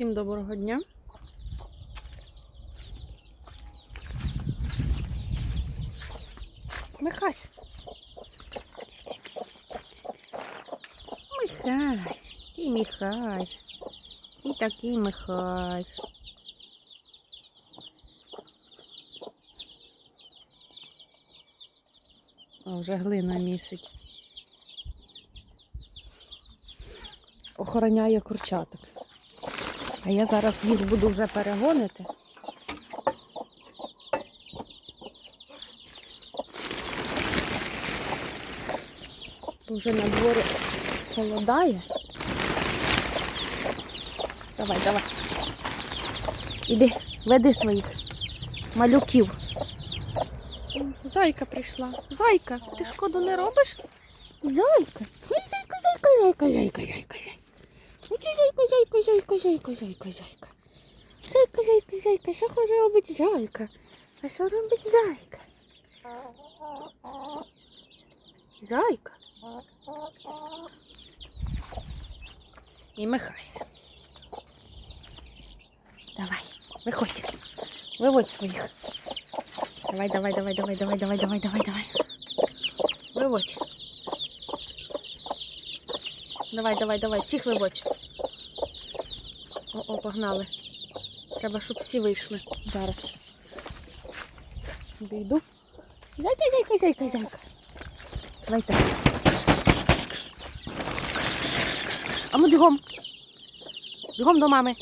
Всім доброго дня. Михась. Михась. І Михась. І такий Михась. О, вже глина місить. Охороняє курчаток. А я зараз їх буду вже перегонити. Бо вже на дворі холодає. Давай, давай. Іди, веди своїх малюків. Зайка прийшла. Зайка, ти шкоду не робиш? Зайка. Зайка, зайка, зайка, зайка, зайка, зайка. Зайка, зайка, зайка, зайка, зайка, зайка. Зайка, зайка, зайка, що хоче робить зайка? А що робить зайка? Зайка. І Михась. Давай, виходь. Виводь своїх. Давай, давай, давай, давай, давай, давай, давай, давай, давай. Виводь. Давай, давай, давай, всіх виводь. О, о, погнали. Треба, щоб всі вийшли. Зараз. Обійду. Зайка, зайка, зайка, зайка. Давайте. А ми бігом. Бігом до мами.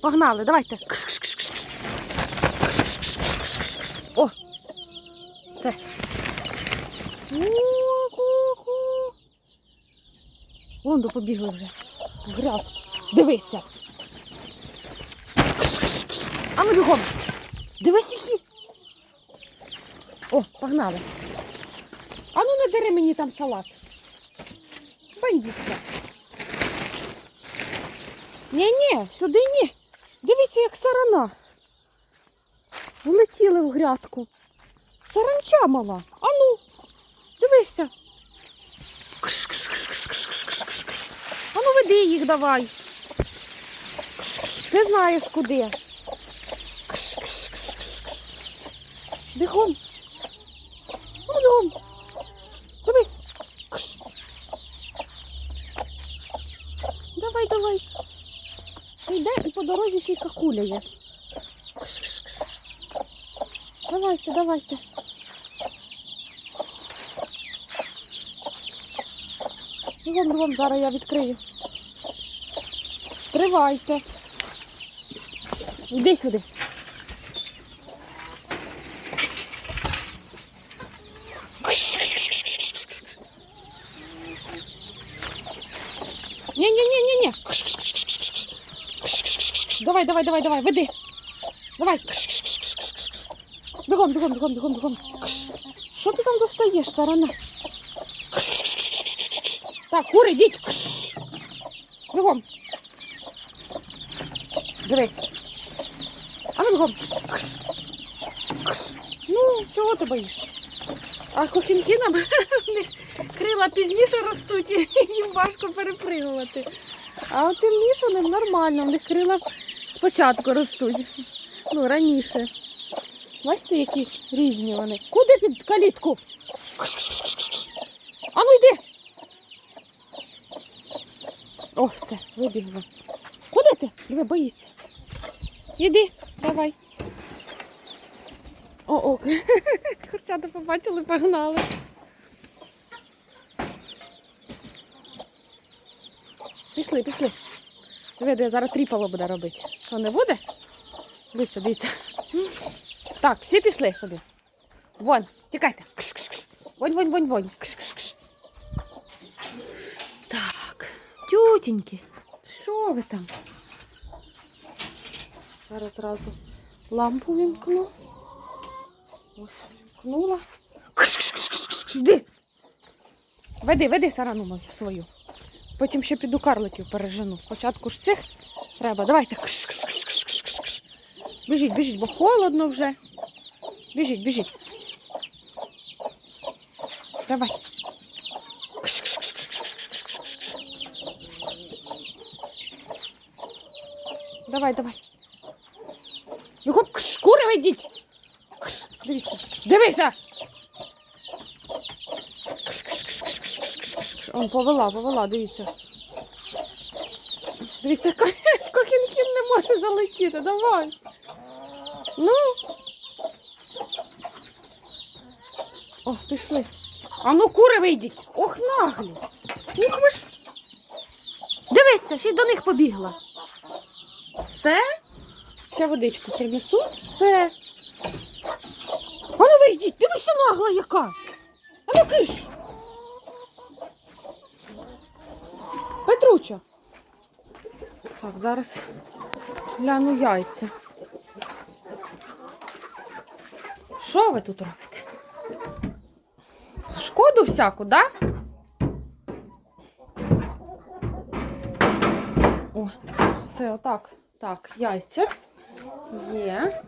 Погнали, давайте. О! Все. Вон до побігли вже. Грав. Дивися. А ну бігом. Дивись які. О, погнали. А ну не дери мені там салат. Бандитка. Ні-ні, сюди ні. Дивіться, як сарана. Влетіли в грядку. Саранча мала. А ну, дивися. А ну веди їх давай. Ти знаєш куди. Бігом. Ну, бігом. Дивись. Давай, давай. Йде і по дорозі ще й какуляє. Давайте, давайте. Бігом, бігом, зараз я відкрию. Стривайте. Йди сюди. Ні-ні-ні-ні-ні. Давай, давай, давай, давай, веди. Давай. Бігом, бігом, бігом, бігом, бігом. Що ти там достаєш, сарана? Так, кури, йдіть. Бігом. Дивись. Бігом. Ну, чого ти боїшся? А кохінкінам в крила пізніше ростуть, і їм важко перепригувати. А оцим мішаним нормально, в них крила спочатку ростуть. Ну, раніше. Бачите, які різні вони. Куди під калітку? А ну йди. О, все, вибігла. Куди ти? Диви, боїться. Іди, давай. О, о, курчата побачили, погнали. Пішли, пішли. Диви, зараз тріпало буде робити. Що, не буде? Дивіться, дивіться. Так, всі пішли собі. Вон, тікайте. Кш-кш-кш. Вонь, вонь, вонь, вонь. Кш-кш-кш. Так, тютеньки, що ви там? Зараз зразу лампу вімкну. Ось вімкнула. Йди. Веди, веди сарану мою свою. Потім ще піду карликів пережену. Спочатку ж цих треба. Давайте. Біжіть, біжіть, бо холодно вже. Біжіть, біжіть. Давай. Давай, давай ведіть. Дивіться. Дивися. Он повела, повела, дивіться. Дивіться, кокінкін не може залетіти, давай. Ну. О, пішли. А ну кури вийдіть. Ох, наглі. Ну, Ух, ми ж. Дивися, ще й до них побігла. Все? Ще водичку принесу. Все. А ну вийдіть, дивися нагла яка. А ну киш. Петручо. Так, зараз гляну яйця. Що ви тут робите? Шкоду всяку, да? О, все, отак. Так, яйця. Є.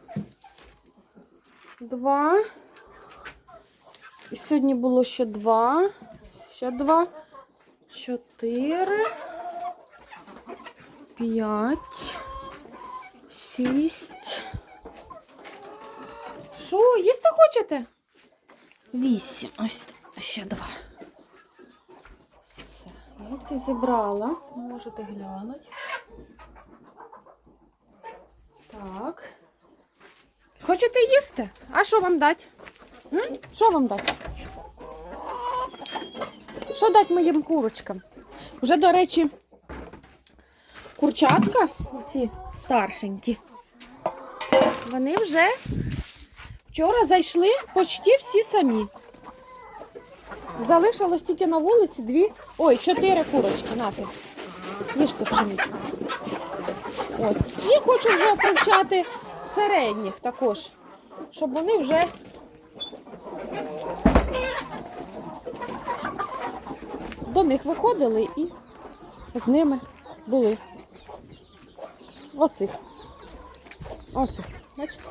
Два. І сьогодні було ще два. Ще два. Чотири. П'ять. Шість. Що, їсти хочете? Вісім. Ось ще два. Все. Яйця зібрала. Можете глянути. Так. Хочете їсти? А що вам дати? Що вам дати? Що дати моїм курочкам? Вже, до речі, курчатка, ці старшенькі, вони вже вчора зайшли почти всі самі. Залишилось тільки на вулиці дві, ой, чотири курочки, нати. Їжте пшеничку. От. І хочу вже привчати середніх також, щоб вони вже до них виходили і з ними були. Оцих. Оцих. Бачите?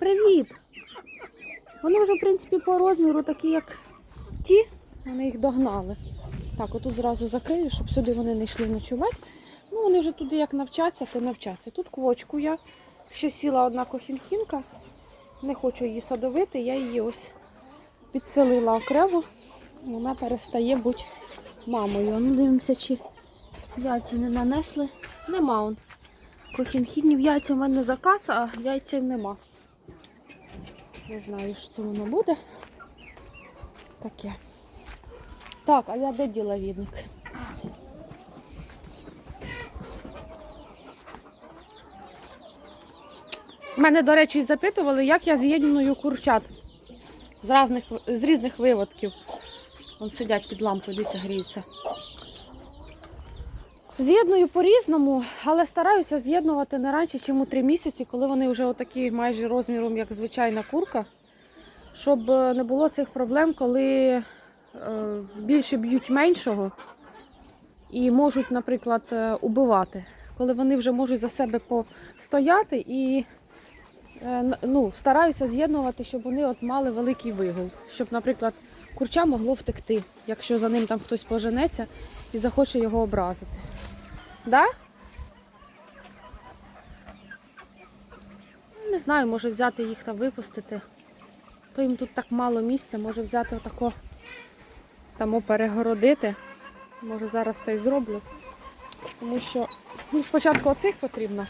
Привіт! Вони вже, в принципі, по розміру такі, як ті, вони їх догнали. Так, отут зразу закрию, щоб сюди вони не йшли ночувати. Вони вже туди як навчаться, то навчаться. Тут квочку я. Ще сіла одна кохінхінка. Не хочу її садовити, я її ось підселила окремо. Вона перестає бути мамою. Ну, дивимося, чи яйці не нанесли. Нема он. Кохінхінів яйця в мене заказ, а яйців нема. Не знаю, що це воно буде. Таке. Так, а я де діловідник? Мене, до речі, запитували, як я з'єдную курчат з різних, з різних виводків. Вон сидять під лампою, дивіться, гріються. З'єдную по-різному, але стараюся з'єднувати не раніше, ніж у 3 місяці, коли вони вже отакі майже розміром, як звичайна курка, щоб е, не було цих проблем, коли е, більше б'ють меншого і можуть, наприклад, е, убивати. Коли вони вже можуть за себе постояти і ну, стараюся з'єднувати, щоб вони от мали великий вигул. Щоб, наприклад, курча могло втекти, якщо за ним там хтось поженеться і захоче його образити. Да? Не знаю, може взяти їх та випустити. То їм тут так мало місця, може взяти отако там перегородити. Може зараз це і зроблю. Тому що ну, спочатку оцих потрібно.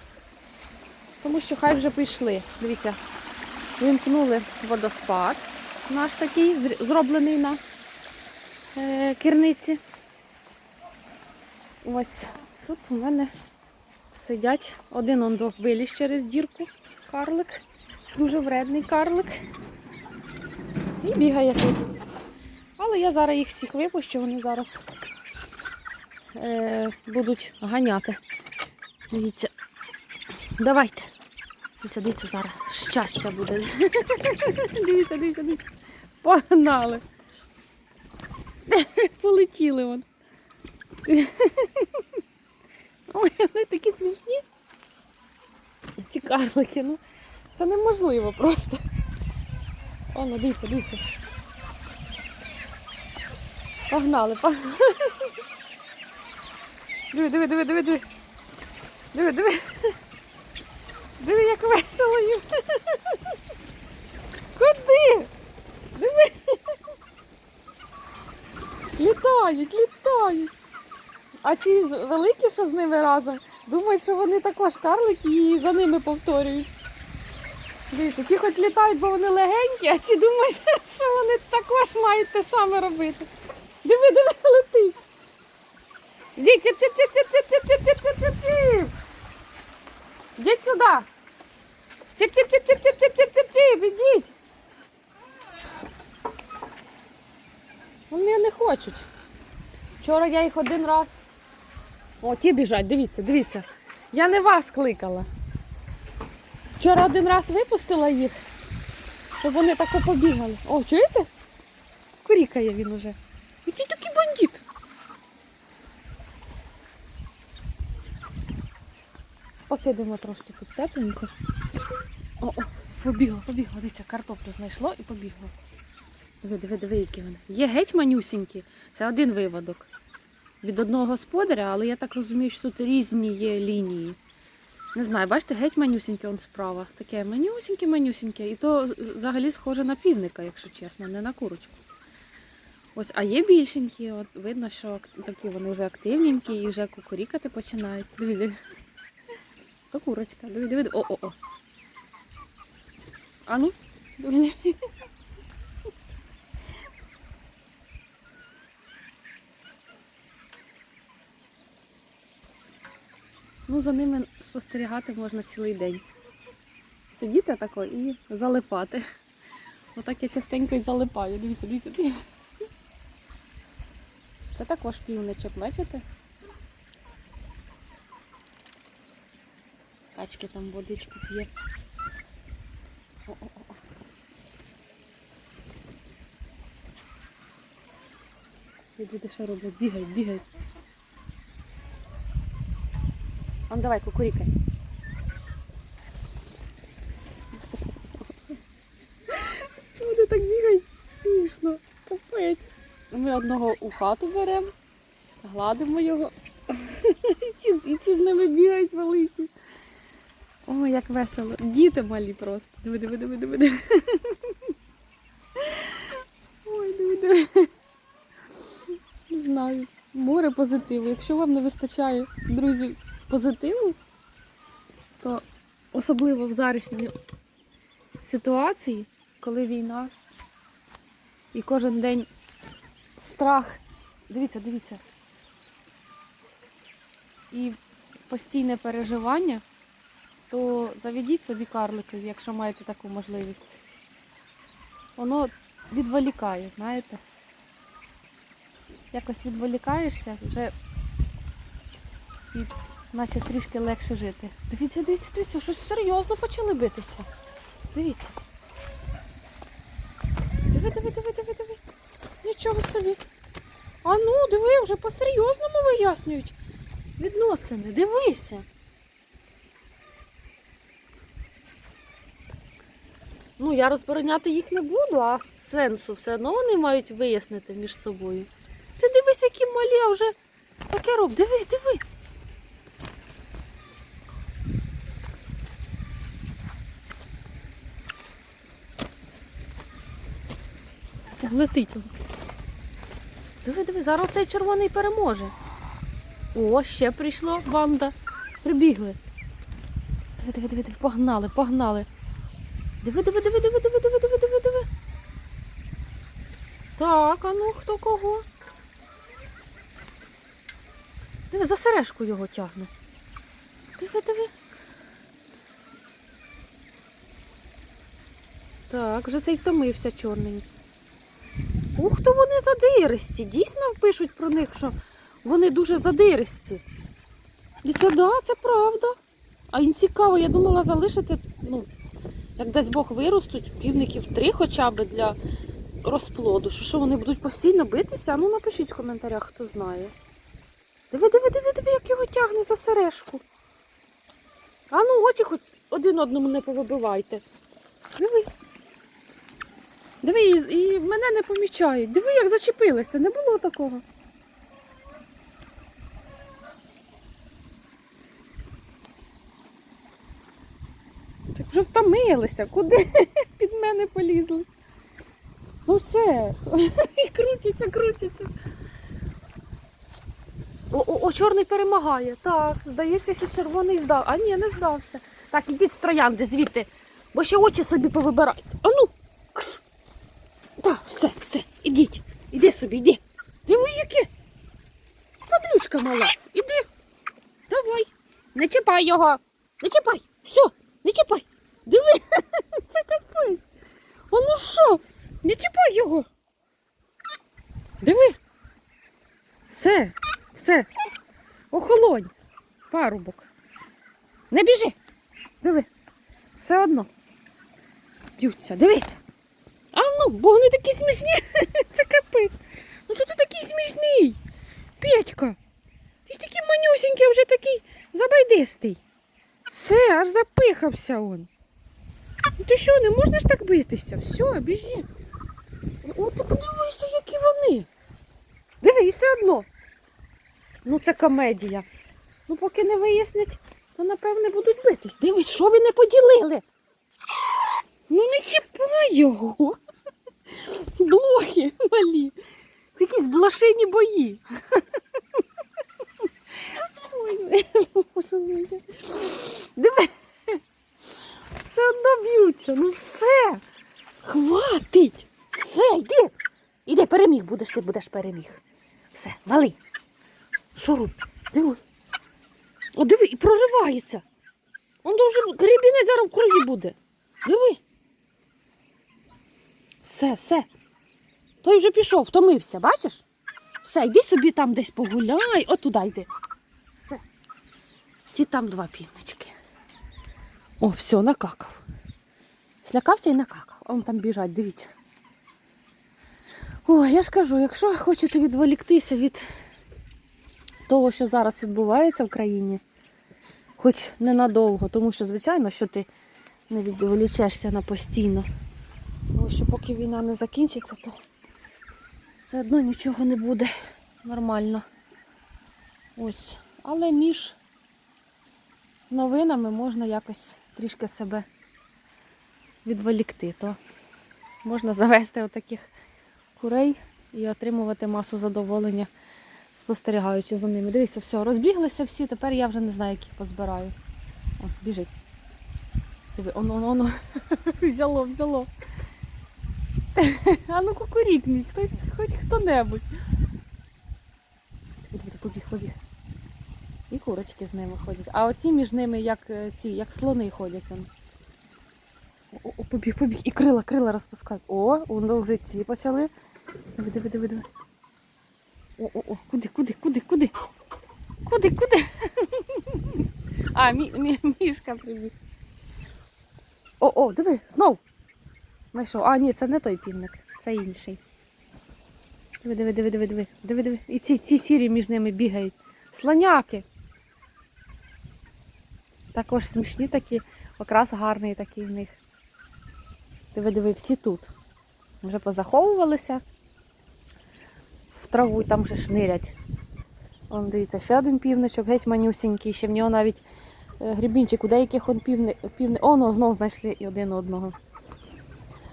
Тому що хай вже пішли. Дивіться, вимкнули водоспад наш такий, зроблений на е, керниці. Ось тут у мене сидять один он виліз через дірку. Карлик. Дуже вредний карлик. І бігає тут. Але я зараз їх всіх випущу, вони зараз е, будуть ганяти. Дивіться. Давайте. Дивіться, дивіться, зараз щастя буде. Дивіться, дивіться, дивіться. Погнали. Полетіли вон. Ой, вони такі смішні. Ці карлики, ну це неможливо просто. О, ну дивіться, дивіться. Погнали, погнали. Диви, диви, диви, диви, диви. Диви, диви. Диви, як весело їм. Куди? Диви. Літають, літають. А ці великі, що з ними разом, думають, що вони також карлики і за ними повторюють. Дивіться, ті хоч літають, бо вони легенькі, а ці думають, що вони також мають те саме робити. Диви, диви, летить. Ідіть, тип, тип, тип, тип, тип, тип, тип, тип, тип. Ідіть сюди. Тип, тип, тип, тип, тип, тип, тип, тип, тип, ідіть. Вони не хочуть. Вчора я їх один раз. О, ті біжать, дивіться, дивіться. Я не вас кликала. Вчора один раз випустила їх, щоб вони тако побігали. О, чуєте? Курікає він уже. Який такий бандит. Посидимо трошки тут тепленько. О, о, побігло, побігло. Дивіться, картоплю знайшло і побігло. Диви, диви, диви, які вони. Є геть манюсінькі. Це один виводок. Від одного господаря, але я так розумію, що тут різні є лінії. Не знаю, бачите, геть манюсіньке он справа. Таке манюсіньке, манюсіньке. І то взагалі схоже на півника, якщо чесно, не на курочку. Ось, а є більшенькі, от видно, що ак- такі вони вже активненькі і вже кукурікати починають. Диви, диви. То курочка. Диви, диви. диви. О, о, о. А ну, за ними спостерігати можна цілий день. Сидіти тако і залипати. Отак я частенько і залипаю. Дивіться, дивіться, дивіться. Це також півничок, бачите? Качки там водичку п'є. О-о-о. Діти що роблять? Бігають, бігають. Он давай, кукурікай. Вони так бігають смішно. Капець. Ми одного у хату беремо, гладимо його. І ці, і ці з ними бігають великі. Ой, як весело. Діти малі просто. Диви, диви, диви, диви. Ой, диви, диви. Знаю. Море позитиву. Якщо вам не вистачає, друзі, позитиву, то особливо в зарішній ситуації, коли війна і кожен день страх. Дивіться, дивіться. І постійне переживання, то заведіть собі карликів, якщо маєте таку можливість. Воно відволікає, знаєте. Якось відволікаєшся, вже і наче трішки легше жити. Дивіться, дивіться, дивіться, щось серйозно почали битися. Дивіться. Диви, диви, диви, диви, диви. Нічого собі. А ну, диви, вже по-серйозному вияснюють відносини. Дивися. Ну, я розбороняти їх не буду, а сенсу все одно вони мають вияснити між собою. Ти дивись, які малі, а вже таке роб. Диви, диви. Летить. Диви, диви, зараз цей червоний переможе. О, ще прийшла банда. Прибігли. Диви, диви, диви, диви, погнали, погнали. Диви, диви, диви, диви, диви, диви, диви, диви, диви. Так, а ну хто кого? Диви, за сережку його тягне. Диви, диви. Так, вже цей втомився чорненький. Ух, то вони задиристі. Дійсно пишуть про них, що вони дуже задиристі. І це да, це правда. А їм цікаво, я думала залишити, ну, як дасть Бог виростуть, півників три хоча б для розплоду. Що, що вони будуть постійно битися? Ну напишіть в коментарях, хто знає. Диви, диви, диви, диви, як його тягне за сережку. А ну очі хоч один одному не повибивайте. Диви. Диви, і, мене не помічають. Диви, як зачепилися, не було такого. Так Вже втомилися. Куди під мене полізли? Ну все. І крутяться, крутяться. О, о, о, чорний перемагає. Так, здається, що червоний здав. А ні, не здався. Так, ідіть з троянди звідти, бо ще очі собі повибирайте. А ну, кш. Так, все, все, ідіть. Іди собі, іди. Диви, яке. Подлючка мала. Іди. Давай. Не чіпай його. Не чіпай. Все, не чіпай. Диви, це капець. А ну що? Не чіпай його. Диви. Все, все. Охолонь. Парубок. Не біжи. Диви. Все одно. Б'ються, дивись. А ну, бо вони такі смішні. Це капець. Ну що ти такий смішний? Петька. Ти ж такий манюсенький, вже такий забайдистий. Все, аж запихався он. Ну ти що, не можна ж так битися? Все, біжи. О, ти подивися, які вони. Диви, і все одно. Ну це комедія. Ну, поки не вияснять, то напевне будуть битись. Дивись, що ви не поділили. Ну не чіпай його. Блохи малі. Це якісь блошині бої. Ой, не можу. Диви. Все одно б'ються. Ну все. Хватить. Все, йди. Іди, переміг будеш, ти будеш переміг. Все, вали. Шуруй. Диви. О, диви, і проривається. Он дуже гребінець зараз в крові буде. Диви. Все, все. Той вже пішов, втомився, бачиш? Все, йди собі там десь погуляй, от туди йди. Все. Ті там два півнички. О, все, накакав. Слякався і накакав. А вон там біжать, дивіться. Ой, я ж кажу, якщо хочете відволіктися від того, що зараз відбувається в країні, хоч ненадовго, тому що, звичайно, що ти не відволічешся на постійно. Тому що поки війна не закінчиться, то все одно нічого не буде нормально. Ось. Але між новинами можна якось трішки себе відволікти. То можна завести отаких курей і отримувати масу задоволення, спостерігаючи за ними. Дивіться, все, розбіглися всі, тепер я вже не знаю, яких позбираю. О, біжить. Диви, оно, оно, оно. взяло, взяло. А ну кукурікніть, хто, хоч хто-небудь. Диви, побіг, побіг. І курочки з ними ходять. А оці між ними як е, ці, як слони ходять. О, о, побіг, побіг. І крила, крила розпускають. О, воно вже ці почали. Диви, диви, диви, диви. О, о, о, куди, куди, куди, куди? Куди, куди? А, мі, мі, мішка прибіг. О, о, диви, знов. Знайшов. А, ні, це не той півник, це інший. Диви, диви, диви, диви, диви, диви, диви. І ці, ці сірі між ними бігають. Слоняки. Також смішні такі, окрас гарний такий в них. Диви, диви, всі тут. Вже позаховувалися траву, там вже шнирять. Вон, дивіться, ще один півничок, геть манюсінький, ще в нього навіть е, грібінчик, у деяких он півни, півни... Ну, знов знайшли і один одного.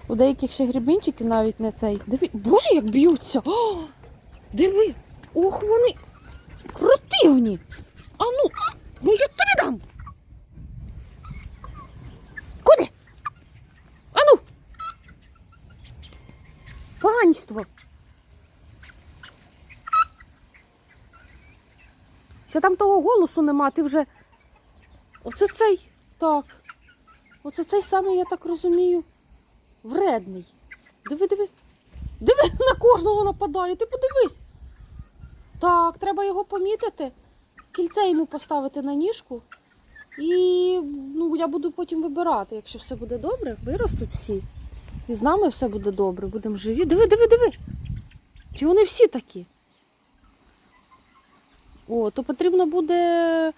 У деяких ще грібінчиків навіть не цей. Диви, боже, як б'ються! О, диви! Ох, вони противні! А ну, ну я тобі дам! Куди? А ну! Поганство! Ще там того голосу нема, ти вже. Оце цей. Так. Оце цей самий, я так розумію, вредний. Диви, диви. Диви, на кожного нападає, ти подивись. Так, треба його помітити, кільце йому поставити на ніжку. І ну, я буду потім вибирати, якщо все буде добре, виростуть всі. І з нами все буде добре, будемо живі. Диви, диви, диви. Чи вони всі такі? О, то потрібно буде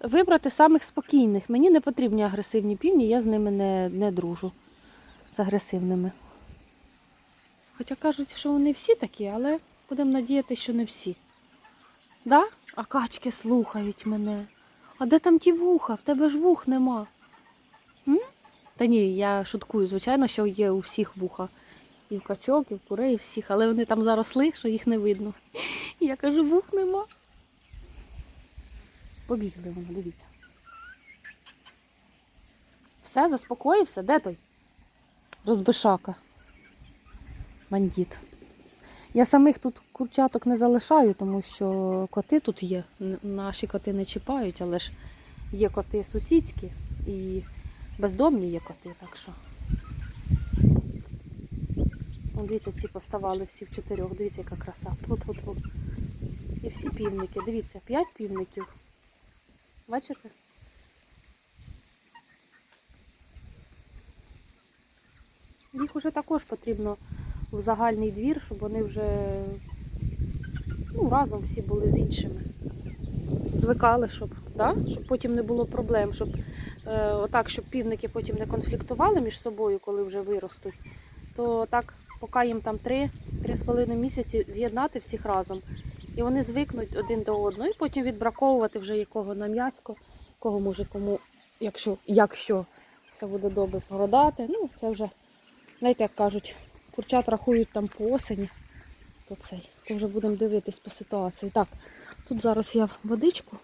вибрати самих спокійних. Мені не потрібні агресивні півні, я з ними не, не дружу з агресивними. Хоча кажуть, що вони всі такі, але будемо надіятися, що не всі. Да? А качки слухають мене. А де там ті вуха? В тебе ж вух нема. М? Та ні, я шуткую, звичайно, що є у всіх вуха. І в качок, і в курей, і всіх, але вони там заросли, що їх не видно. Я кажу, вух нема. Побігли вони, дивіться. Все, заспокоївся? Де той? Розбишака. Бандит. Я самих тут курчаток не залишаю, тому що коти тут є. Наші коти не чіпають, але ж є коти сусідські і бездомні є коти, так що. Дивіться, ці поставали всі в чотирьох. Дивіться, яка краса. Тьфу-тьфу-тьфу. І всі півники. Дивіться, п'ять півників. Бачите? Їх уже також потрібно в загальний двір, щоб вони вже ну, разом всі були з іншими. Звикали, щоб, да? щоб потім не було проблем, щоб е, отак, щоб півники потім не конфліктували між собою, коли вже виростуть, то так, поки їм там 3-3,5 місяці з'єднати всіх разом. І вони звикнуть один до одного, і потім відбраковувати вже якого на м'яско, кого може кому, якщо, якщо все буде добре продати. Ну, це вже, знаєте, як кажуть, курчат рахують там по осені, то цей. То вже будемо дивитись по ситуації. Так, тут зараз я водичку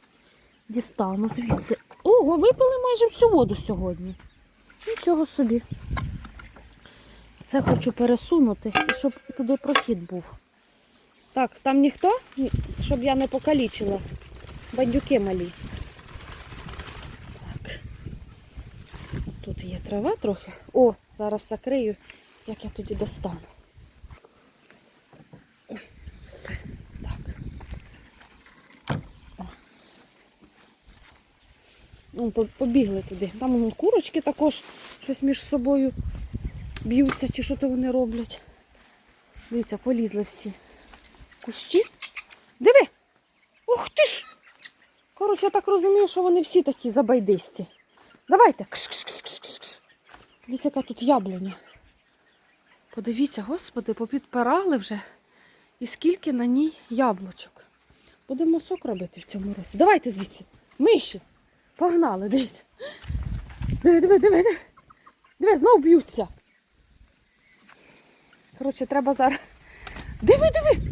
дістану звідси. Ого, випили майже всю воду сьогодні. Нічого собі. Це хочу пересунути, щоб туди прохід був. Так, там ніхто, щоб я не покалічила. Бандюки малі. Так. Тут є трава трохи. О, зараз закрию, як я тоді достану. Все. Так. О. Вон, побігли туди. Там вон, курочки також щось між собою б'ються, чи що то вони роблять. Дивіться, полізли всі. Кущі? Диви! Ух ти ж! Коротше, я так розумію, що вони всі такі забайдисті. Давайте. Дивіться, яка тут яблуня. Подивіться, господи, попідпирали вже. І скільки на ній яблучок. Будемо сок робити в цьому році. Давайте звідси. Миші. Погнали, дивіться. Диви, диви, диви, диви. Диви, знов б'ються. Коротше, треба зараз. Диви, диви!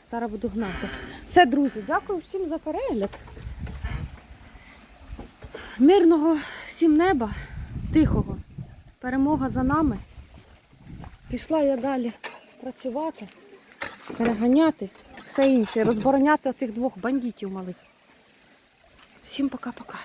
зараз буду гнати. Все, друзі, дякую всім за перегляд. Мирного всім неба, тихого. Перемога за нами. Пішла я далі працювати, переганяти, все інше, розбороняти тих двох бандитів малих. Всім пока-пока.